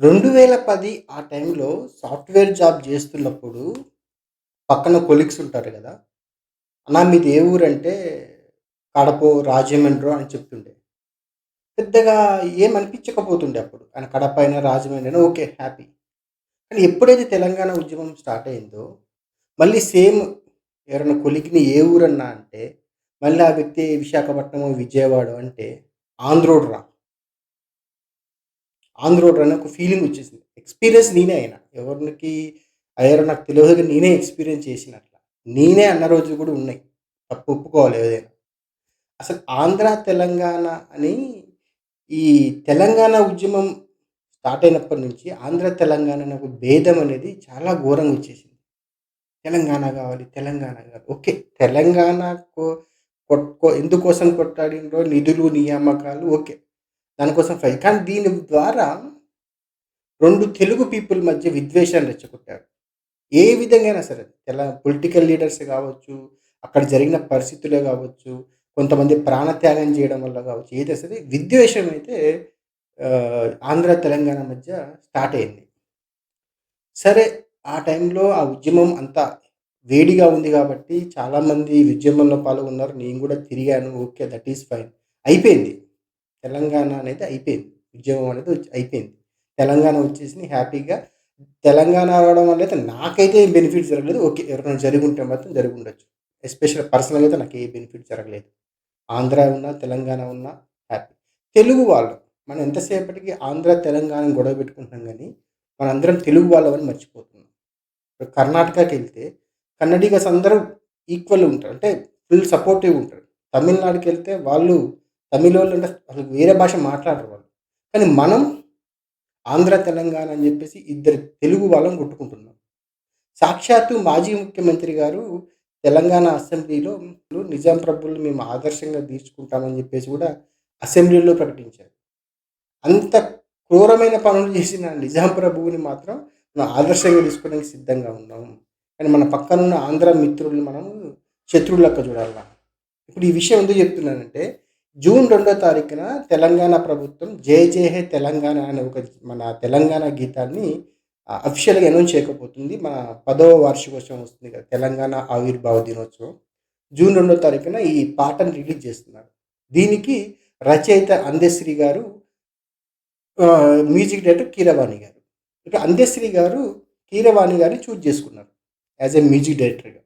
2010 ఆ టైంలో software job చేస్తున్నప్పుడు పక్కన కొలీగ్స్ ఉంటారు కదా అన్నా మీది ఏ ఊరంటే, కడప రాజమండ్రో అని చెప్తుండే. పెద్దగా ఏమనిపించకపోతుండే అప్పుడు. ఆయన కడప అయినా, రాజమండ్రి అయినా ఓకే. హ్యాపీ. కానీ ఎప్పుడైతే తెలంగాణ ఉద్యమం స్టార్ట్ అయిందో, మళ్ళీ సేమ్ ఎవరైనా కొలికిని ఏ ఊరన్నా అంటే, మళ్ళీ ఆ వ్యక్తి విశాఖపట్నం విజయవాడ అంటే, ఆంధ్రోడు రా ఆంధ్రోడురా. ఆంధ్రోడురా అని ఒక ఫీలింగ్ వచ్చేసింది. ఎక్స్‌పీరియన్స్ నేనే అయినా. ఎవరికి అయ్యారో నాకు తెలియదు నేనే ఎక్స్‌పీరియన్స్ చేసిన అట్లా. నేనే అన్న రోజులు కూడా ఉన్నాయి. తప్పు ఒప్పుకోవాలి ఏదైనా. అసలు ఆంధ్ర, తెలంగాణ అని ఈ తెలంగాణ ఉద్యమం స్టార్ట్ అయినప్పటి నుంచి ఆంధ్ర, తెలంగాణ అనే ఒక భేదం అనేది చాలా ఘోరంగా వచ్చేసింది. తెలంగాణ కావాలి తెలంగాణ కావాలి ఓకే. తెలంగాణకు కొట్టుకో ఎందుకోసం కొట్టాడినో నిధులు, నియామకాలు ఓకే. దానికోసం ఫై కానీ దీని ద్వారా రెండు తెలుగు పీపుల్ మధ్య విద్వేషాన్ని రెచ్చగొట్టారు. ఏ విధంగా సరే. తెల పొలిటికల్ లీడర్స్ కావచ్చు అక్కడ జరిగిన పరిస్థితులే కావచ్చు కొంతమంది ప్రాణత్యాగం చేయడం వల్ల కావచ్చు ఏదైతే సరే విద్వేషం అయితే ఆంధ్ర, తెలంగాణ మధ్య స్టార్ట్ అయింది. సరే, ఆ టైంలో ఆ ఉద్యమం అంతా వేడిగా ఉంది కాబట్టి చాలామంది ఉద్యమంలో పాల్గొన్నారు. నేను కూడా తిరిగాను. ఓకే. That is fine. అయిపోయింది. తెలంగాణ అనేది అయిపోయింది. ఉద్యమం అనేది అయిపోయింది. తెలంగాణ వచ్చేసి హ్యాపీగా. తెలంగాణ రావడం వల్ల అయితే నాకైతే ఏం బెనిఫిట్ జరగలేదు. ఓకే. ఎవరికైనా జరుగుంటే మాత్రం జరిగుండొచ్చు. ఎస్పెషల్ పర్సనల్‌గా అయితే నాకు ఏ బెనిఫిట్ జరగలేదు. ఆంధ్ర ఉన్నా, తెలంగాణ ఉన్నా హ్యాపీ. తెలుగు వాళ్ళు మనం ఎంతసేపటికి ఆంధ్ర, తెలంగాణ గొడవ పెట్టుకుంటున్నాం కానీ మనందరం తెలుగు వాళ్ళమని మర్చిపోతున్నాం. ఇప్పుడు కర్ణాటకకి వెళ్తే కన్నడిగస్ అందరూ ఈక్వల్ ఉంటారు. అంటే ఫుల్ సపోర్టివ్ ఉంటారు. తమిళనాడుకి వెళ్తే వాళ్ళు తమిళ వాళ్ళు అంటే అసలు వేరే భాష మాట్లాడరు వాళ్ళు. కానీ మనం ఆంధ్ర, తెలంగాణ అని చెప్పేసి ఇద్దరు తెలుగు వాళ్ళని కొట్టుకుంటున్నాం. సాక్షాత్తు మాజీ ముఖ్యమంత్రి గారు తెలంగాణ అసెంబ్లీలో నిజాం ప్రభుల్ని మేము ఆదర్శంగా తీర్చుకుంటామని చెప్పేసి కూడా అసెంబ్లీలో ప్రకటించారు. అంత క్రూరమైన పనులు చేసిన నిజాం ప్రభువుని మాత్రం మనం ఆదర్శంగా తీసుకోవడానికి సిద్ధంగా ఉన్నాము కానీ మన పక్కనున్న ఆంధ్ర మిత్రుల్ని మనము శత్రువులక్క చూడాలి ఇప్పుడు ఈ విషయం ఎందుకు చెప్తున్నానంటే, జూన్ రెండో తారీఖున తెలంగాణ ప్రభుత్వం 'జై జే హే తెలంగాణ' అనే ఒక మన తెలంగాణ గీతాన్ని ఆహ్, అఫీషియల్‌గా అనౌన్స్ చేయకపోతుంది. మన పదవ వార్షికోత్సవం వస్తుంది కదా! తెలంగాణ ఆవిర్భావ దినోత్సవం. జూన్ రెండో తారీఖున ఈ పాటను రిలీజ్ చేస్తున్నారు. దీనికి రచయిత అందశ్రీ గారు మ్యూజిక్ డైరెక్టర్ కీరవాణి గారు. ఇక అందశ్రీ గారు కీరవాణి గారిని చూజ్ చేసుకున్నారు. యాస్ ఎ మ్యూజిక్ డైరెక్టర్‌గా.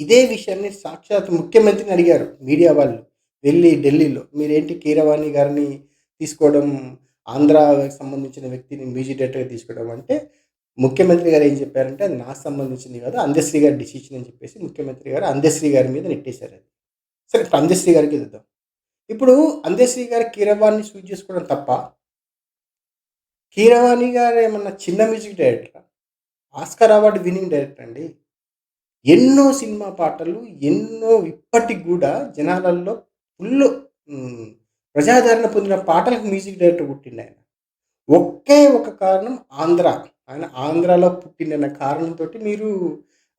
ఇదే విషయాన్ని సాక్షాత్ ముఖ్యమంత్రిని అడిగారు మీడియా వాళ్ళు. వెళ్ళి ఢిల్లీలో మీరేంటి కీరవాణి గారిని తీసుకోవడం ఆంధ్రాకి సంబంధించిన వ్యక్తిని మ్యూజిక్ డైరెక్టర్‌గా తీసుకోవడం అంటే, ముఖ్యమంత్రి గారు ఏం చెప్పారంటే, అది నాకు సంబంధించింది కాదు. అందశ్రీ గారి డిసిషన్ అని చెప్పేసి ముఖ్యమంత్రి గారు అందశ్రీ గారి మీద నెట్టేశారు అది. సరే ఇప్పుడు అందశ్రీ గారికి ఇద్దాం. ఇప్పుడు అందశ్రీ గారు కీరవాణిని చూజ్ చేసుకోవడం తప్ప కీరవాణి గారు ఏమన్నా చిన్న music director Oscar award winning director అండి. ఎన్నో సినిమా పాటలు, ఎన్నో ఇప్పటికి కూడా జనాలల్లో ఫుల్ ప్రజాదరణ పొందిన పాటలకు మ్యూజిక్ డైరెక్టర్ పుట్టిండాయన. ఒకే ఒక కారణం ఆంధ్ర. ఆయన ఆంధ్రాలో పుట్టిండన్న కారణంతోటి మీరు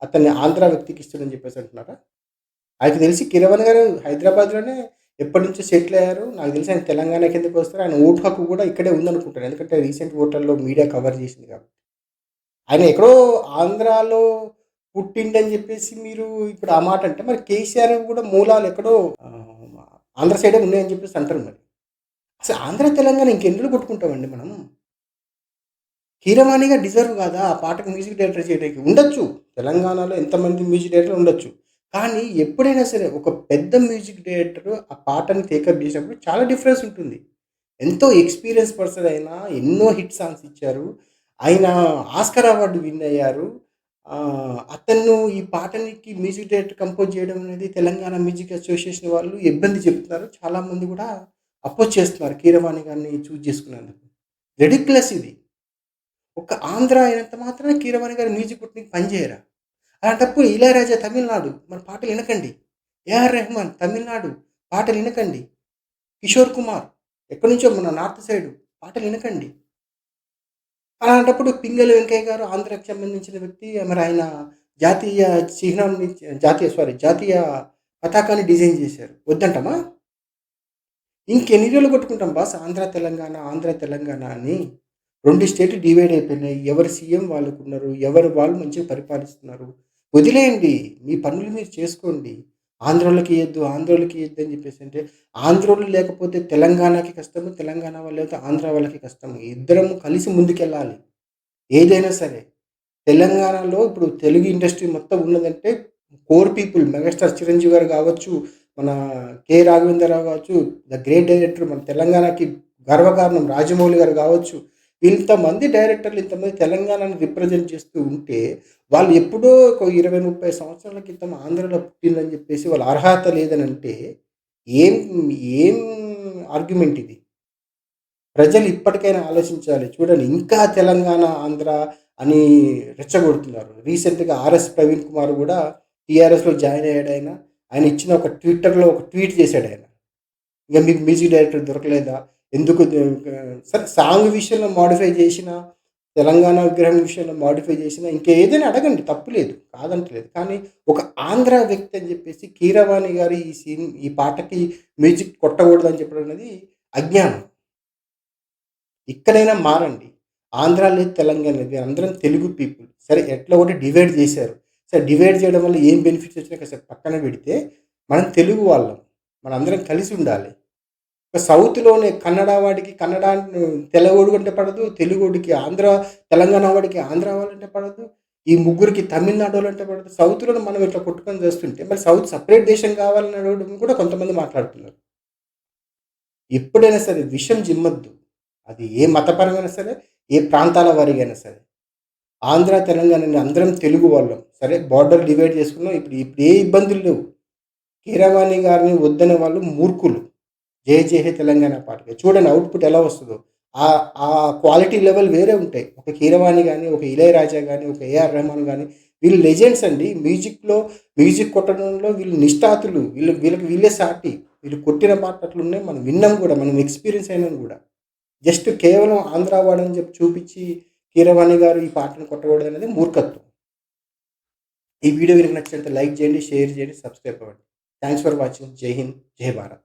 అతన్ని ఆంధ్ర వ్యక్తికిస్తుందని చెప్పేసి అంటున్నారా? ఆయనకి తెలిసి కిరవన్ గారు హైదరాబాద్‌లోనే ఎప్పటినుంచో సెటిల్ అయ్యారు. నాకు తెలిసి ఆయన తెలంగాణ కిందకి వస్తారు? ఆయన ఓటు హక్కు కూడా ఇక్కడే ఉందనుకుంటాను. ఎందుకంటే రీసెంట్ ఓటర్‌లో మీడియా కవర్ చేసింది కాబట్టి. ఆయన ఎక్కడో ఆంధ్రాలో పుట్టిండని చెప్పేసి మీరు ఇప్పుడు ఆ మాట అంటే మరి కేసీఆర్ కూడా మూలాలు ఎక్కడో ఆంధ్ర సైడే ఉన్నాయని చెప్పేసి అంటారు మరి. అసలు ఆంధ్ర, తెలంగాణ ఇంకెన్నిళ్ళు కొట్టుకుంటామండి మనం? హీరవాణిగా డిజర్వ్ కాదా? ఆ పాటకు మ్యూజిక్ డైరెక్టర్ చేయడానికి? ఉండొచ్చు. తెలంగాణలో ఎంతమంది మ్యూజిక్ డైరెక్టర్ ఉండొచ్చు. కానీ ఎప్పుడైనా సరే ఒక పెద్ద మ్యూజిక్ డైరెక్టర్ ఆ పాటని టేకప్ చేసినప్పుడు చాలా డిఫరెన్స్ ఉంటుంది. ఎంతో ఎక్స్‌పీరియన్స్ పర్సన్ అయినా ఎన్నో హిట్ సాంగ్స్ ఇచ్చారు. ఆయన ఆస్కర్ అవార్డు విన్ అయ్యారు. అతను ఈ పాటనికి మ్యూజిక్ డైరెక్టర్ కంపోజ్ చేయడం అనేది తెలంగాణ మ్యూజిక్ అసోసియేషన్ వాళ్ళు ఇబ్బంది చెప్తున్నారు. చాలామంది కూడా అపోజ్ చేస్తున్నారు కీరవాణి గారిని చూజ్ చేసుకున్నందుకు. రెడిక్లెస్ ఇది. ఒక ఆంధ్ర అయినంత మాత్రాన కీరవాణి గారు మ్యూజిక్ కొట్టడానికి పని అలాంటప్పుడు ఇళయరాజా తమిళనాడు మన పాటలు వినకండి. ఏఆర్ రెహమాన్ తమిళనాడు పాటలు వినకండి. కిషోర్ కుమార్ ఎక్కడి నుంచో మన నార్త్ సైడు పాటలు వినకండి. అలాంటప్పుడు పింగళి వెంకయ్య గారు ఆంధ్రాకి సంబంధించిన వ్యక్తి. మరి ఆయన జాతీయ చిహ్నాన్ని జాతీయ సారీ జాతీయ పతాకాన్ని డిజైన్ చేశారు. వద్దంటమా ఇంకెన్ని రోజులు కొట్టుకుంటాం బాస్ ఆంధ్ర, తెలంగాణ, ఆంధ్ర, తెలంగాణ అని. రెండు స్టేట్లు డివైడ్ అయిపోయినాయి ఎవరు సీఎం వాళ్ళకున్నారు ఎవరు వాళ్ళు మంచిగా పరిపాలిస్తున్నారు వదిలేయండి మీ పనులు మీరు చేసుకోండి ఆంధ్రోళ్ళకి ఇవ్వద్దు ఆంధ్రోళ్ళకి ఇవ్వద్దు అని చెప్పేసి అంటే ఆంధ్రోళ్ళు లేకపోతే తెలంగాణకి కష్టము తెలంగాణ వాళ్ళు లేకపోతే ఆంధ్ర వాళ్ళకి కష్టము. ఇద్దరము కలిసి ముందుకెళ్ళాలి. ఏదైనా సరే. తెలంగాణలో ఇప్పుడు తెలుగు ఇండస్ట్రీ మొత్తం ఉన్నదంటే కోర్ పీపుల్ మెగాస్టార్ చిరంజీవి గారు కావచ్చు మన కె రాఘవేంద్రరావు కావచ్చు ద గ్రేట్ డైరెక్టర్ మన తెలంగాణకి గర్వకారణం రాజమౌళి గారు కావచ్చు ఇంతమంది డైరెక్టర్లు ఇంతమంది తెలంగాణని రిప్రజెంట్ చేస్తూ ఉంటే వాళ్ళు ఎప్పుడో ఒక ఇరవై ముప్పై సంవత్సరాల క్రితం ఆంధ్రలో పుట్టిందని చెప్పేసి వాళ్ళ అర్హత లేదని అంటే ఏం ఏం ఆర్గ్యుమెంట్ ఇది? ప్రజలు ఇప్పటికైనా ఆలోచించాలి. చూడండి ఇంకా తెలంగాణ ఆంధ్ర అని రెచ్చగొడుతున్నారు. రీసెంట్గా ఆర్ఎస్ ప్రవీణ్ కుమార్ కూడా టీఆర్ఎస్లో జాయిన్ అయ్యాడు ఆయన ఆయన ఇచ్చిన ఒక ట్విట్టర్లో ఒక ట్వీట్ చేశాడు ఆయన. ఇక మీకు మ్యూజిక్ డైరెక్టర్ దొరకలేదా? ఎందుకు సరే సాంగ్ విషయంలో మాడిఫై చేసిన తెలంగాణ విగ్రహం విషయంలో మాడిఫై చేసిన ఇంకా ఏదైనా అడగండి తప్పులేదు కాదంటలేదు. కానీ ఒక ఆంధ్ర వ్యక్తి అని చెప్పేసి కీరవాణి గారు ఈ సీన్ ఈ పాటకి మ్యూజిక్ కొట్టకూడదు అని చెప్పడం అనేది అజ్ఞానం. ఇక్కడైనా మారండి. ఆంధ్ర లేదు తెలంగాణ లేదు అందరం తెలుగు పీపుల్ సరే ఎట్లా ఒకటి డివైడ్ చేశారు. సరే డివైడ్ చేయడం వల్ల ఏం బెనిఫిట్స్ వచ్చినా కాసేపు పక్కన పెడితే మనం తెలుగు వాళ్ళం. మనందరం కలిసి ఉండాలి. సౌత్‌లోనే కన్నడ వాడికి కన్నడ తెలుగుడు అంటే పడదు. తెలుగుడికి ఆంధ్ర తెలంగాణ వాడికి ఆంధ్ర వాళ్ళంటే పడదు. ఈ ముగ్గురికి తమిళనాడు అంటే పడదు. సౌత్‌లోనే మనం ఇట్లా కొట్టుకొని చేస్తుంటే మరి సౌత్ సపరేట్ దేశం కావాలని అడగడం కూడా కొంతమంది మాట్లాడుతున్నారు. ఎప్పుడైనా సరే విషం జిమ్మద్దు అది ఏ మతపరమైనా సరే, ఏ ప్రాంతాల వారికైనా సరే. ఆంధ్ర, తెలంగాణ అందరం తెలుగు వాళ్ళం. సరే బార్డర్ డివైడ్ చేసుకున్నాం. ఇప్పుడు ఇప్పుడు ఏ ఇబ్బందులు లేవు. కీరవాణి గారిని వద్దనే వాళ్ళు మూర్ఖులు. జై జై హే తెలంగాణ పాటకి. చూడండి అవుట్పుట్ ఎలా వస్తుందో. ఆ ఆ క్వాలిటీ లెవెల్ వేరే ఉంటాయి. ఒక కీరవాణి కానీ ఒక ఇళయరాజా కానీ ఒక ఏఆర్ రెహమాన్ కానీ వీళ్ళు లెజెండ్స్ అండి. మ్యూజిక్లో మ్యూజిక్ కొట్టడంలో వీళ్ళు నిష్ఠాతులు. వీళ్ళు వీళ్ళకి వీళ్ళే సాటి. వీళ్ళు కొట్టిన పాట అట్లున్నాయి. మనం విన్నాం కూడా. మనం ఎక్స్పీరియన్స్ అయినాం కూడా. జస్ట్ కేవలం ఆంధ్ర వాడని చెప్పి చూపించి కీరవాణి గారు ఈ పాటను కొట్టకూడదు అనేది మూర్ఖత్వం. ఈ వీడియో మీకు నచ్చినట్లయితే లైక్ చేయండి షేర్ చేయండి సబ్స్క్రైబ్ అవ్వండి. థ్యాంక్స్ ఫర్ వాచింగ్ జై హింద్ జై భారత్.